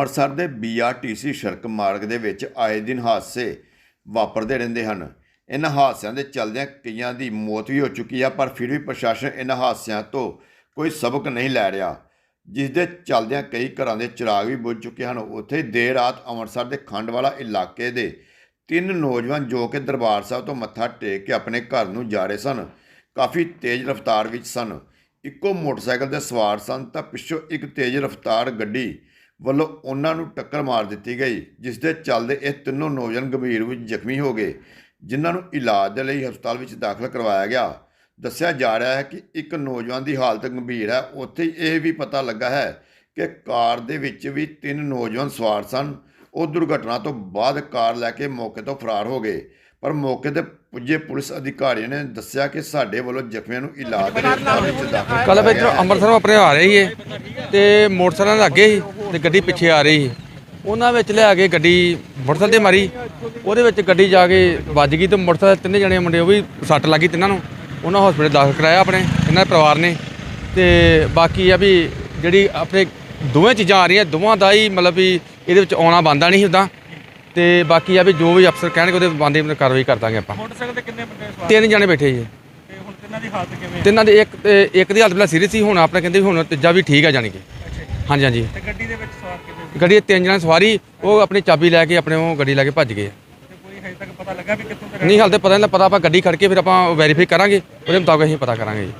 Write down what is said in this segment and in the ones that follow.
ਅੰਮ੍ਰਿਤਸਰ ਦੇ ਬੀਆਰਟੀਸੀ ਸੜਕ ਮਾਰਗ ਦੇ ਵਿੱਚ ਆਏ ਦਿਨ ਹਾਦਸੇ ਵਾਪਰਦੇ ਰਹਿੰਦੇ ਹਨ। ਇਹਨਾਂ ਹਾਦਸਿਆਂ ਦੇ ਚੱਲਦਿਆਂ ਕਈਆਂ ਦੀ ਮੌਤ ਵੀ ਹੋ ਚੁੱਕੀ ਆ, ਪਰ ਫਿਰ ਵੀ ਪ੍ਰਸ਼ਾਸਨ ਇਹਨਾਂ ਹਾਦਸਿਆਂ ਤੋਂ ਕੋਈ ਸਬਕ ਨਹੀਂ ਲੈ ਰਿਹਾ ਜਿਸ ਦੇ ਚੱਲਦਿਆਂ ਕਈ ਘਰਾਂ ਦੇ ਚਿਰਾਗ ਵੀ ਬੁੱਝ ਚੁੱਕੇ ਹਨ। ਉੱਥੇ ਹੀ ਦੇਰ ਰਾਤ ਅੰਮ੍ਰਿਤਸਰ ਦੇ ਖੰਡਵਾਲਾ ਇਲਾਕੇ ਦੇ ਤਿੰਨ ਨੌਜਵਾਨ ਜੋ ਕਿ ਦਰਬਾਰ ਸਾਹਿਬ ਤੋਂ ਮੱਥਾ ਟੇਕ ਕੇ ਆਪਣੇ ਘਰ ਨੂੰ ਜਾ ਰਹੇ ਸਨ, ਕਾਫੀ ਤੇਜ਼ ਰਫ਼ਤਾਰ ਵਿੱਚ ਸਨ। ਇੱਕੋ ਮੋਟਰਸਾਈਕਲ ਤੇ ਸਵਾਰ ਸਨ ਤਾਂ ਪਿੱਛੋਂ ਇੱਕ ਤੇਜ਼ ਰਫ਼ਤਾਰ ਗੱਡੀ ਵੱਲੋਂ ਉਹਨਾਂ ਨੂੰ ਟੱਕਰ ਮਾਰ ਦਿੱਤੀ ਗਈ ਜਿਸ ਦੇ ਚੱਲਦੇ ਇਹ ਤਿੰਨੋਂ ਨੌਜਵਾਨ ਗੰਭੀਰ ਵਿੱਚ ਜ਼ਖਮੀ ਹੋ ਗਏ, ਜਿਨ੍ਹਾਂ ਨੂੰ ਇਲਾਜ ਦੇ ਲਈ ਹਸਪਤਾਲ ਵਿੱਚ ਦਾਖਲ ਕਰਵਾਇਆ ਗਿਆ। ਦੱਸਿਆ ਜਾ ਰਿਹਾ ਹੈ ਕਿ ਇੱਕ ਨੌਜਵਾਨ ਦੀ ਹਾਲਤ ਗੰਭੀਰ ਹੈ। ਉੱਥੇ ਹੀ ਇਹ ਵੀ ਪਤਾ ਲੱਗਾ ਹੈ ਕਿ ਕਾਰ ਦੇ ਵਿੱਚ ਵੀ ਤਿੰਨ ਨੌਜਵਾਨ ਸਵਾਰ ਸਨ। ਉਹ ਦੁਰਘਟਨਾ ਤੋਂ ਬਾਅਦ ਕਾਰ ਲੈ ਕੇ ਮੌਕੇ ਤੋਂ ਫਰਾਰ ਹੋ ਗਏ। ਪਰ ਮੌਕੇ ਤੇ ਪੁੱਜੇ ਪੁਲਿਸ ਅਧਿਕਾਰੀਆਂ ਨੇ ਦੱਸਿਆ ਕਿ ਸਾਡੇ ਵੱਲੋਂ ਜ਼ਖਮੀਆਂ ਨੂੰ ਇਲਾਜ ਦੇ ਲਈ ਹਸਪਤਾਲ ਵਿੱਚ ਦਾਖਲ ਕੱਲ ਕਰਵਾਇਆ ਇੱਧਰੋਂ ਹੈ। ਅੰਮ੍ਰਿਤਸਰੋਂ ਆਪਣੇ ਆ ਰਹੇ ਸੀ ਤੇ ਮੋਟਰਸਾਈਕਲ ਦੇ ਅੱਗੇ ਹੀ ਤੇ ਗੱਡੀ ਪਿੱਛੇ ਆ ਰਹੀ ਸੀ। ਉਹਨਾਂ ਵਿੱਚ ਲਿਆ ਕੇ ਗੱਡੀ ਮੋਟਰਸਾਈਕਲ ਤੇ ਮਾਰੀ। ਉਹਦੇ ਵਿੱਚ ਗੱਡੀ ਜਾ ਕੇ ਵੱਜ ਗਈ ਤੇ ਮੋਟਰਸਾਈਕਲ ਤਿੰਨੇ ਜਣੇ ਮੁੰਡੇ ਉਹ ਵੀ ਸੱਟ ਲੱਗੀ ਤਿੰਨਾਂ ਨੂੰ। ਉਹਨਾਂ ਹਸਪੀਟਲ ਦਾਖਲ ਕਰਾਇਆ ਆਪਣੇ ਇਹਨਾਂ ਦੇ ਪਰਿਵਾਰ ਨੇ। ਤੇ ਬਾਕੀ ਆ ਵੀ ਜਿਹੜੀ ਆਪਣੇ ਦੋਵੇਂ ਚੀਜ਼ਾਂ ਆ ਰਹੀਆਂ ਦੋਵਾਂ ਦਾ ਹੀ ਮਤਲਬ ਵੀ ਇਹਦੇ ਵਿੱਚ ਆਉਣਾ ਬੰਦਾ ਨਹੀਂ ਹੁੰਦਾ ਤੇ ਬਾਕੀ ਆ ਵੀ ਜੋ ਵੀ ਅਫਸਰ ਕਹਿਣਗੇ ਉਹਦੇ ਬੰਦੇ ਕਾਰਵਾਈ ਕਰ ਦਾਂਗੇ ਆਪਾਂ। ਮੋਟਰਸਾਈਕਲ ਤੇ ਕਿੰਨੇ ਬੰਦੇ ਸਵਾਰ ਤਿੰਨ ਜਣੇ ਬੈਠੇ ਜੀ। ਤੇ ਹੁਣ ਤਿੰਨਾਂ ਦੀ ਹਾਲਤ ਕਿਵੇਂ ਤਿੰਨਾਂ ਦੇ ਇੱਕ ਤੇ ਇੱਕ ਦੀ ਹਾਲਤ ਪਹਿਲਾਂ ਸੀਰੀਅਸ ਸੀ ਹੁਣ ਆਪਣੇ ਕਹਿੰਦੇ ਵੀ ਹੁਣ ਤੀਜਾ ਵੀ ਠੀਕ ਆ ਜਾਣੀ ਕਿ। ਹਾਂਜੀ ਹਾਂਜੀ। ਤੇ ਗੱਡੀ ਦੇ ਵਿੱਚ ਸਵਾਰ ਕਿੰਨੇ ਗੱਡੀ ਦੇ ਤਿੰਨ ਜਣੇ ਸਵਾਰੀ ਉਹ ਆਪਣੀ ਚਾਬੀ ਲੈ ਕੇ ਆਪਣੇ ਉਹ ਗੱਡੀ ਲੈ ਕੇ ਭੱਜ ਗਏ। ਤੇ ਕੋਈ ਹਜੇ ਤੱਕ ਪਤਾ ਲੱਗਾ ਵੀ ਕਿੱਥੋਂ ਦੇ ਨਹੀਂ ਹਾਲ ਤੇ ਪਤਾ ਨਹੀਂ ਪਤਾ ਆਪਾਂ ਗੱਡੀ ਖੜ ਕੇ ਫਿਰ ਆਪਾਂ ਵੈਰੀਫਾਈ ਕਰਾਂਗੇ ਉਹਦੇ ਮੁਤਾਬਕ ਅਸੀਂ ਪਤਾ ਕਰਾਂਗੇ ਜੀ।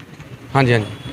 ਹਾਂਜੀ ਹਾਂਜੀ।